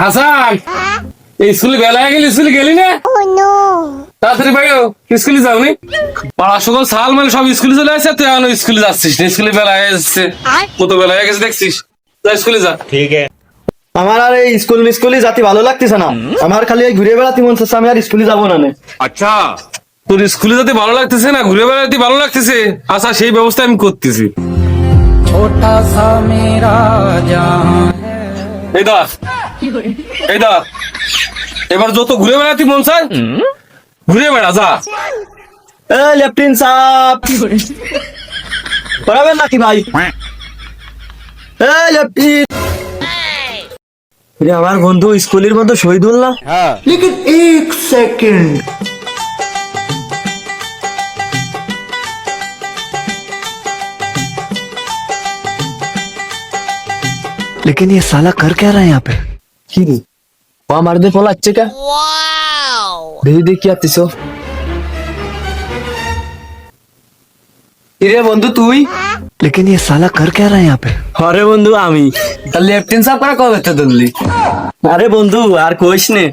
হাসান এই স্কুলে বেলা গেলি স্কুলে গেলি না? তাড়াতাড়ি বাইরে স্কুলে যাওনি? পাড়া সকল সাল মানে সব স্কুলে চলে আসছে তুই এখনও স্কুলে যাচ্ছিস না? স্কুলে বেলা হয়ে যাচ্ছে। কত বেলা হয়ে গেছে দেখছিস? যা স্কুলে যা। আমার আর এই স্কুল মিস্কুলি জাতি ভালো লাগতেছে না। আমার খালি এই ঘুরে বেড়াতে মন চাচ্ছে আমি আর স্কুলে যাব না আচ্ছা। তোর স্কুলে যেতে ভালো লাগতেছে না? ঘুরে বেড়াতে ভালো লাগতেছে? আচ্ছা সেই ব্যবস্থা আমি করতেছি। ছোটা সা মেরা জাহান এই দা। এই এবার যত ঘুরে বেড়াতি মন চায় ঘুরে বেড়া যা। এ লেফটেন্ট সাপ। পড়াবেন নাকি ভাই? এ লেফটেন্ট। আমার বন্ধু স্কুলের বন্ধু শহীদুল্লাহ। হ্যাঁ। লেকিন এক সেকেন্ড। लेकिन ये साला कर क्या रहा है यहाँ पे কি রে ও আমার দিয়ে পলাচ্ছে কা দেখি দেখি আতিস রে বন্ধু তুই लेकिन ये साला कर क्या रहा है यहाँ पे আরে বন্ধু আমি তার লেফটেন্ট সাহেব করে কবে তো ধরলি আরে বন্ধু আর কইস নে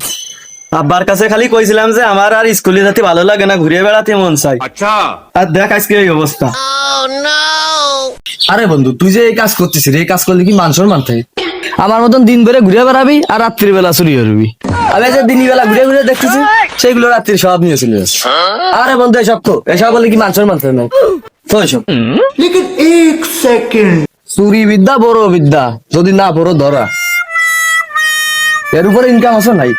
আব্বার কাছে খালি কইছিলাম যে আমার আর স্কুলে যেতে ভালো লাগে না ঘুরে বেড়াতে মন চাই আচ্ছা আর দেখ আজকে এই অবস্থা আরে বন্ধু তুই যে এই কাজ করতেছিস এই কাজ করলে কি মান সম্মান থাকে? আমার মতন দিন ভরে ঘুরে বেড়াবি আর রাত্রির বেলা চুরি করবি। আমি যে দিন বেলা ঘুরে ঘুরে দেখতেছি সেগুলো রাত্রির সব নিয়ে চলে যাচ্ছে। আরে বন্ধু এসব তো এসব বলে কি মান সম্মান থাকে না? তো এসব এক সেকেন্ড। চুরি বিদ্যা বড় বিদ্যা যদি না বড় ধরা। এর উপরে ইনকাম আছে নাই?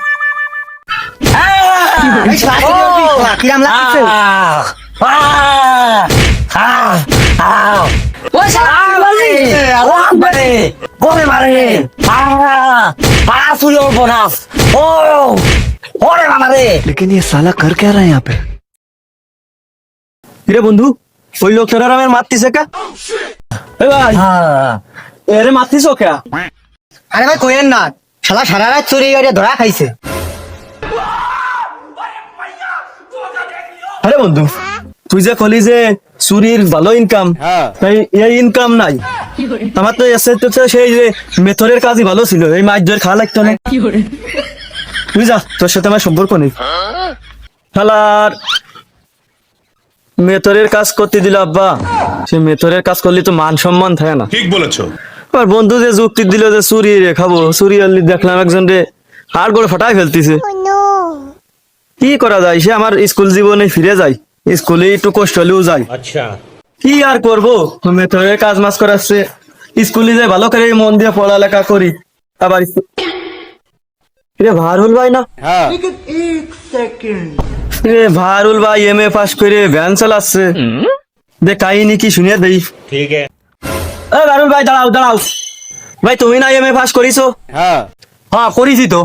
लेकिन ये साला कर क्या रहा है यहाँ पे রে বন্ধু ওই লোকটার আমার মারতিছে কা এ ভাই এরে মারতিছ কা আরে ভাই কইেন না শালা সারা রাত চুরি করে ধরা খাইছে আরে বন্ধু তুই যে কলি যে চুরির ভালো ইনকাম তাই এই ইনকাম নাই। আমার তো এসে তো সেই যে মেথরের কাজই ভালো ছিল এই মাছ ধরে খাওয়া লাগতো না। তুই যা তোর সাথে আমার সম্পর্ক নেই। খালার মেথরের কাজ করতে দিল আব্বা। সে মেথরের কাজ করলে তো মান সম্মান থাকে না। ঠিক বলেছ। আর বন্ধু যে যুক্তি দিল যে চুরি রে খাব চুরি আনলি দেখলাম একজন রে হাড় করে ফাটাই ফেলতিছে। কি করা যায়? সে আমার স্কুল জীবনে ফিরে যায়। স্কুলে একটু কষ্ট হলেও যাই আচ্ছা। কি আর করব? মেথরে কাজ মাস করাচ্ছে স্কুলে যাই ভালো করে মন দিয়ে পড়ালেখা করি। আবার রে ভারুল ভাই না? হ্যাঁ। রে ভারুল ভাই এম এ পাস করে ভ্যান চালাচ্ছে। দে কাহিনী কি শুনিয়ে দেই। ঠিক আছে। এ ভারুল ভাই দাঁড়াও দাঁড়াও। ভাই তুমি না এম এ পাস করিছো? হ্যাঁ। হ্যাঁ তো।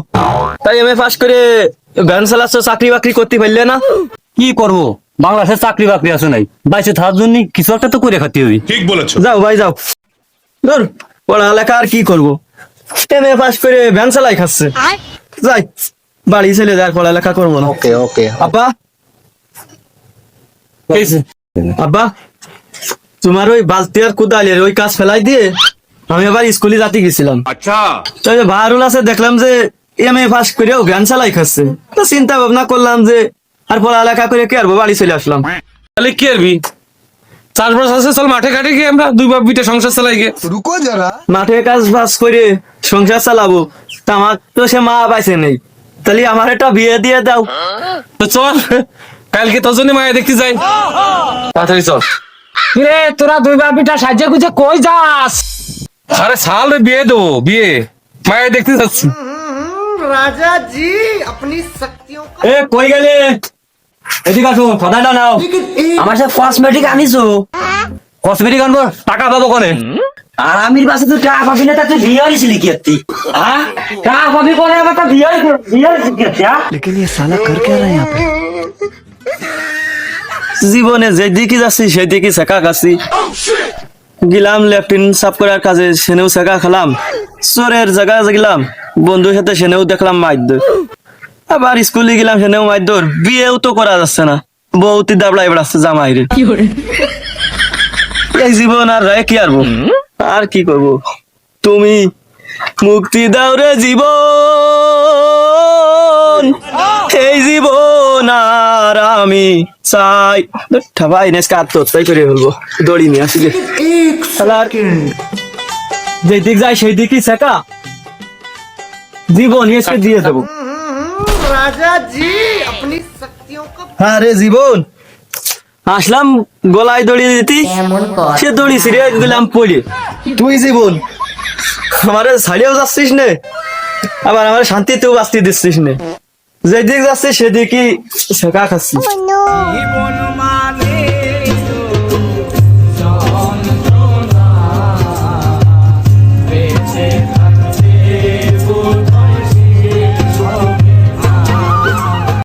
তাই এম এ পাস করে ভ্যান চালাচ্ছ চাকরি বাকরি করতে পারলে না? কি করব? বাংলাদেশে চাকরি বাকরি আছে নাই। বাইসে থাকার জন্য কিছু একটা তো করে খাতে হবে ঠিক বলেছ। যাও ভাই যাও। ধর পড়ালেখা আর কি করব? এম এ পাস করে ভ্যান চালাই খাচ্ছে। যাই বাড়ি ছেলে যার পড়ালেখা করব না। ওকে ওকে আব্বা। আব্বা তোমার ওই বালতি আর কুদালের ওই কাজ ফেলাই দিয়ে আমি আবার স্কুলে যাতে গেছিলাম। আচ্ছা। ভারুল আছে দেখলাম যে এম এ পাস করেও ভ্যান চালাই খাচ্ছে। তো চিন্তা ভাবনা করলাম যে আর পড়ালেখা করে কি আরবো বাড়ি চলে আসলাম। তাহলে কি আরবি চাষবাস আছে চল মাঠে ঘাটে গিয়ে আমরা দুই বাপ বিটা সংসার চালাই গিয়ে। রুকো যারা। মাঠে কাজ বাজ করে সংসার চালাবো তা তো সে মা পাইছে নেই। তাহলে আমার একটা বিয়ে দিয়ে দাও। তো চল কালকে তোর জন্য মায়া দেখতে যাই। তাড়াতাড়ি চল। রে তোরা দুই বাপ বিটা সাজে গুজে কই যাস? আরে সাল বিয়ে দেবো বিয়ে। মায়া দেখতে যাচ্ছি। রাজা জি আপনি শক্তিও এ কই গেলে? এদিকে আসো কথাটা নাও लेकिन एक আমার সাথে কসমেটিক আনিছো কসমেটিক আনবো টাকা পাবো কোনে আর আমির পাশে তো টাকা পাবি না তা তুই বিয়ে হয়েছিলি কি তুই হ্যাঁ টাকা পাবি কোনে আবার তা বিয়ে বিয়ে হয়েছিলি কি হ্যাঁ लेकिन ये साला कर क्या रहा है यहाँ पे জীবনে যেদিকে যাচ্ছি সেদিকে শেখা খাচ্ছি গেলাম লেফটিন সাফ করার কাজে সেনেও শেখা খেলাম চোরের জায়গা গেলাম বন্ধুর সাথে সেনেও দেখলাম মাইদর আবার স্কুলে গেলাম সেনেও দৌড়। বিয়েও তো করা যাচ্ছে না। বউতি দাবড়াই বেড়াচ্ছে জামাইরে। এই জীবন আর রায় কি আরবো আর কি করব? তুমি মুক্তি দাও রে জীবন। এই জীবন আর আমি চাই। ঠাবাই নেসকে আত্মহত্যাই করে ফেলব দড়ি নিয়ে আসি যেদিক যায় সেই দিকই শেখা জীবন এসে দিয়ে দেবো। রাজা জি আপনি শক্তিও আরে জীবন আসলাম গলায় দড়ি দিতি। সে দড়ি ছিঁড়ে গেলাম পড়ে। তুই জীবন আমার ছাড়িয়েও যাচ্ছিস নে। আবার আমার শান্তিতেও বাঁচতে দিচ্ছিস নে। যেদিক যাচ্ছিস সেদিকে শেখা খাচ্ছিস।